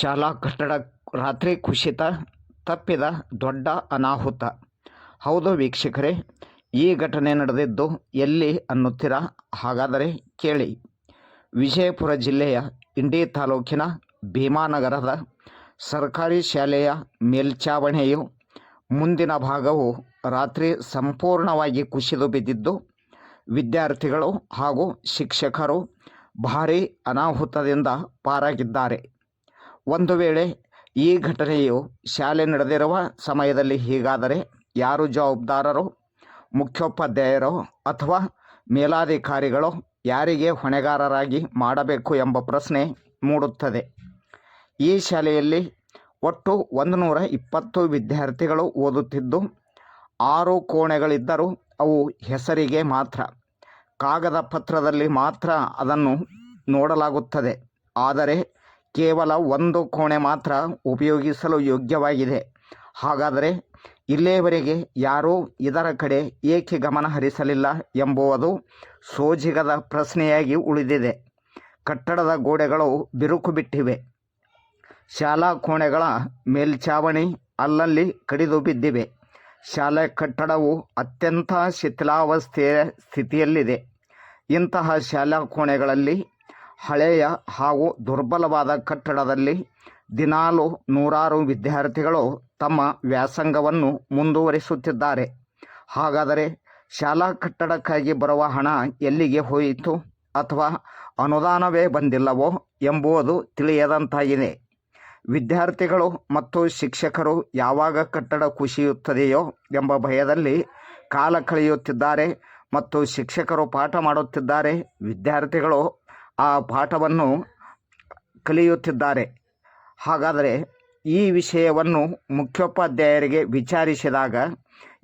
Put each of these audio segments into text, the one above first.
ಶಾಲಾ ಕಟ್ಟಡ ರಾತ್ರಿ ಕುಸಿತ, ತಪ್ಪಿದ ದೊಡ್ಡ ಅನಾಹುತ. ಹೌದು ವೀಕ್ಷಕರೇ, ಈ ಘಟನೆ ನಡೆದಿದ್ದು ಎಲ್ಲಿ ಅನ್ನುತ್ತೀರಾ? ಹಾಗಾದರೆ ಕೇಳಿ. ವಿಜಯಪುರ ಜಿಲ್ಲೆಯ ಇಂಡಿ ತಾಲೂಕಿನ ಭೀಮಾನಗರದ ಸರ್ಕಾರಿ ಶಾಲೆಯ ಮೇಲ್ಛಾವಣಿಯು ಮುಂದಿನ ಭಾಗವು ರಾತ್ರಿ ಸಂಪೂರ್ಣವಾಗಿ ಕುಸಿದು ಬಿದ್ದಿದ್ದು, ವಿದ್ಯಾರ್ಥಿಗಳು ಹಾಗೂ ಶಿಕ್ಷಕರು ಭಾರೀ ಅನಾಹುತದಿಂದ ಪಾರಾಗಿದ್ದಾರೆ. ಒಂದು ವೇಳೆ ಈ ಘಟನೆಯು ಶಾಲೆ ನಡೆದಿರುವ ಸಮಯದಲ್ಲಿ ಹೀಗಾದರೆ ಯಾರು ಜವಾಬ್ದಾರರು? ಮುಖ್ಯೋಪಾಧ್ಯಾಯರೋ ಅಥವಾ ಮೇಲಾಧಿಕಾರಿಗಳು ಯಾರಿಗೆ ಹೊಣೆಗಾರರಾಗಿ ಮಾಡಬೇಕು ಎಂಬ ಪ್ರಶ್ನೆ ಮೂಡುತ್ತದೆ. ಈ ಶಾಲೆಯಲ್ಲಿ ಒಟ್ಟು ಒಂದು ನೂರ ಇಪ್ಪತ್ತು ವಿದ್ಯಾರ್ಥಿಗಳು ಓದುತ್ತಿದ್ದು, ಆರು ಕೋಣೆಗಳಿದ್ದರೂ ಅವು ಹೆಸರಿಗೆ ಮಾತ್ರ. ಕಾಗದ ಪತ್ರದಲ್ಲಿ ಮಾತ್ರ ಅದನ್ನು ನೋಡಲಾಗುತ್ತದೆ. ಆದರೆ ಕೇವಲ ಒಂದು ಕೋಣೆ ಮಾತ್ರ ಉಪಯೋಗಿಸಲು ಯೋಗ್ಯವಾಗಿದೆ. ಹಾಗಾದರೆ ಇಲ್ಲಿಯವರೆಗೆ ಯಾರೂ ಇದರ ಕಡೆ ಏಕೆ ಗಮನ ಹರಿಸಲಿಲ್ಲ ಎಂಬುವುದು ಸೋಜಿಗದ ಪ್ರಶ್ನೆಯಾಗಿ ಉಳಿದಿದೆ. ಕಟ್ಟಡದ ಗೋಡೆಗಳು ಬಿರುಕು ಬಿಟ್ಟಿವೆ. ಶಾಲಾ ಕೋಣೆಗಳ ಮೇಲ್ಛಾವಣಿ ಅಲ್ಲಲ್ಲಿ ಕಡಿದು ಬಿದ್ದಿವೆ. ಶಾಲೆ ಕಟ್ಟಡವು ಅತ್ಯಂತ ಶಿಥಿಲಾವಸ್ಥೆಯ ಸ್ಥಿತಿಯಲ್ಲಿದೆ. ಇಂತಹ ಶಾಲಾ ಕೋಣೆಗಳಲ್ಲಿ ಹಳೆಯ ಹಾಗೂ ದುರ್ಬಲವಾದ ಕಟ್ಟಡದಲ್ಲಿ ದಿನಾಲು ನೂರಾರು ವಿದ್ಯಾರ್ಥಿಗಳು ತಮ್ಮ ವ್ಯಾಸಂಗವನ್ನು ಮುಂದುವರಿಸುತ್ತಿದ್ದಾರೆ. ಹಾಗಾದರೆ ಶಾಲಾ ಕಟ್ಟಡಕ್ಕಾಗಿ ಬರುವ ಹಣ ಎಲ್ಲಿಗೆ ಹೋಯಿತು ಅಥವಾ ಅನುದಾನವೇ ಬಂದಿಲ್ಲವೋ ಎಂಬುದು ತಿಳಿಯದಂತಾಗಿದೆ. ವಿದ್ಯಾರ್ಥಿಗಳು ಮತ್ತು ಶಿಕ್ಷಕರು ಯಾವಾಗ ಕಟ್ಟಡ ಕುಸಿಯುತ್ತದೆಯೋ ಎಂಬ ಭಯದಲ್ಲಿ ಕಾಲ ಕಳೆಯುತ್ತಿದ್ದಾರೆ ಮತ್ತು ಶಿಕ್ಷಕರು ಪಾಠ ಮಾಡುತ್ತಿದ್ದಾರೆ. ವಿದ್ಯಾರ್ಥಿಗಳು ಆ ಪಾಠವನ್ನು ಕಲಿಯುತ್ತಿದ್ದಾರೆ. ಹಾಗಾದರೆ ಈ ವಿಷಯವನ್ನು ಮುಖ್ಯೋಪಾಧ್ಯಾಯರಿಗೆ ವಿಚಾರಿಸಿದಾಗ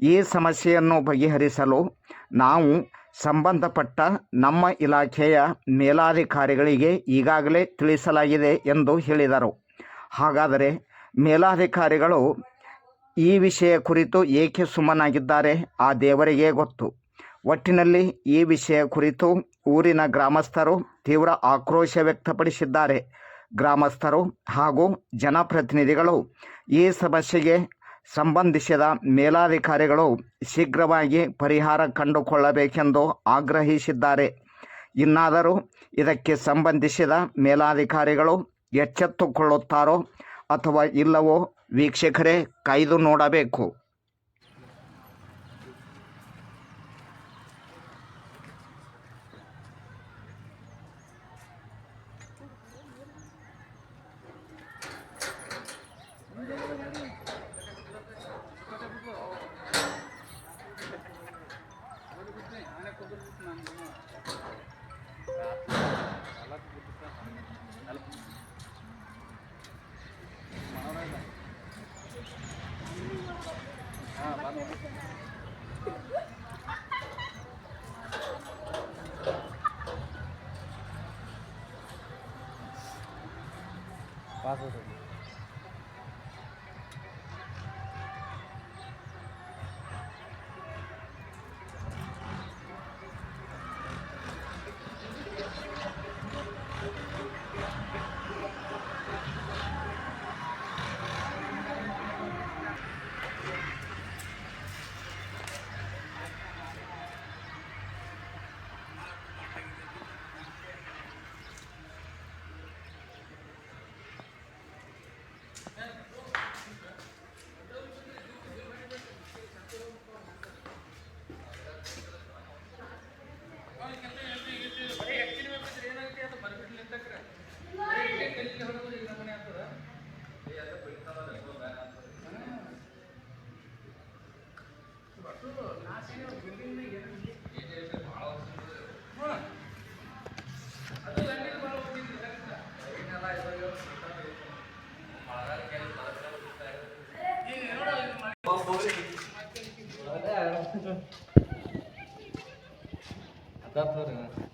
ಈ ಸಮಸ್ಯೆಯನ್ನು ಬಗೆಹರಿಸಲು ನಾವು ಸಂಬಂಧಪಟ್ಟ ನಮ್ಮ ಇಲಾಖೆಯ ಮೇಲಾಧಿಕಾರಿಗಳಿಗೆ ಈಗಾಗಲೇ ತಿಳಿಸಲಾಗಿದೆ ಎಂದು ಹೇಳಿದರು. ಹಾಗಾದರೆ ಮೇಲಾಧಿಕಾರಿಗಳು ಈ ವಿಷಯ ಕುರಿತು ಏಕೆ ಸುಮ್ಮನಾಗಿದ್ದಾರೆ? ಆ ದೇವರಿಗೆ ಗೊತ್ತು. ಒಟ್ಟಿನಲ್ಲಿ ಈ ವಿಷಯ ಕುರಿತು ಊರಿನ ಗ್ರಾಮಸ್ಥರು ತೀವ್ರ ಆಕ್ರೋಶ ವ್ಯಕ್ತಪಡಿಸಿದ್ದಾರೆ. ಗ್ರಾಮಸ್ಥರು ಹಾಗೂ ಜನಪ್ರತಿನಿಧಿಗಳು ಈ ಸಮಸ್ಯೆಗೆ ಸಂಬಂಧಿಸಿದ ಮೇಲಾಧಿಕಾರಿಗಳು ಶೀಘ್ರವಾಗಿ ಪರಿಹಾರ ಕಂಡುಕೊಳ್ಳಬೇಕೆಂದು ಆಗ್ರಹಿಸಿದ್ದಾರೆ. ಇನ್ನಾದರೂ ಇದಕ್ಕೆ ಸಂಬಂಧಿಸಿದ ಮೇಲಾಧಿಕಾರಿಗಳು ಎಚ್ಚೆತ್ತುಕೊಳ್ಳುತ್ತಾರೋ ಅಥವಾ ಇಲ್ಲವೋ ವೀಕ್ಷಕರೇ ಕಾಯ್ದು ನೋಡಬೇಕು. Come here. 那当然。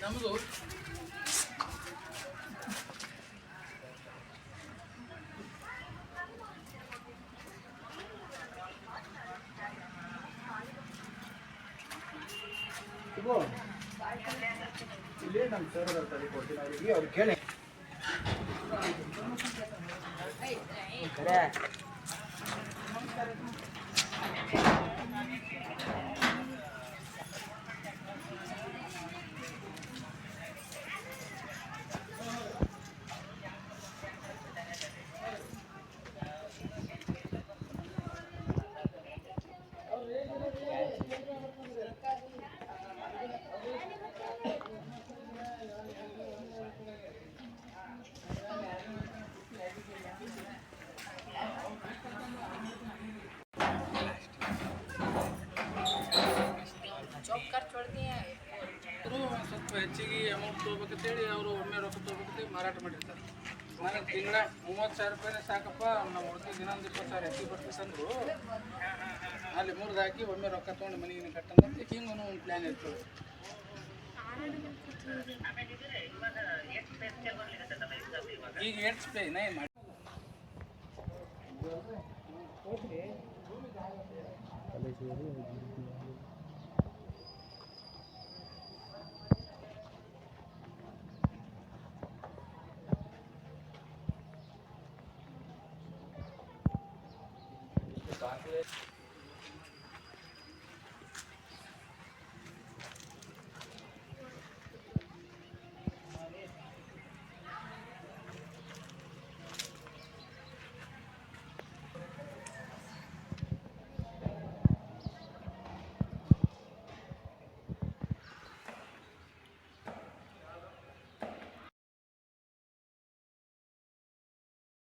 ನಮ್ಮದು ಇಲ್ಲಿ ನಮ್ಮ ಸರ್ ಬರ್ತಾರೆ ಕೊಡ್ತೀನಿ ಅವರಿಗೆ ಅವ್ರು ಕೇಳಿ ಇದ್ರು ತೊಗೋಬೇಕಂತೇಳಿ ಅವರು ಒಮ್ಮೆ ರೊಕ್ಕ ತೊಗೋಬೇಕಂತೇಳಿ ಮಾರಾಟ ಮಾಡಿರ್ತಾರೆ. ನನಗೆ ತಿಂಗಳ ಮೂವತ್ತು ಸಾವಿರ ರೂಪಾಯಿನೇ ಸಾಕಪ್ಪ, ನಮ್ಮ ಹುಡುಗಿ ದಿನ ಒಂದು ಇಪ್ಪತ್ತು ಸಾವಿರ ಹೆಚ್ಚಿಗೆ ಅಂದರು. ಅಲ್ಲಿ ಮುರಿದು ಹಾಕಿ ಒಮ್ಮೆ ರೊಕ್ಕ ತೊಗೊಂಡು ಮನೆಗೆ ಕಟ್ಟಂತ ಹಿಂಗೂ ಒಂದು ಪ್ಲ್ಯಾನ್ ಇರ್ತದೆ. ಈಗ ಎಷ್ಟು ಪ್ಲೇ ನೈ ಮಾಡಿ chocolate.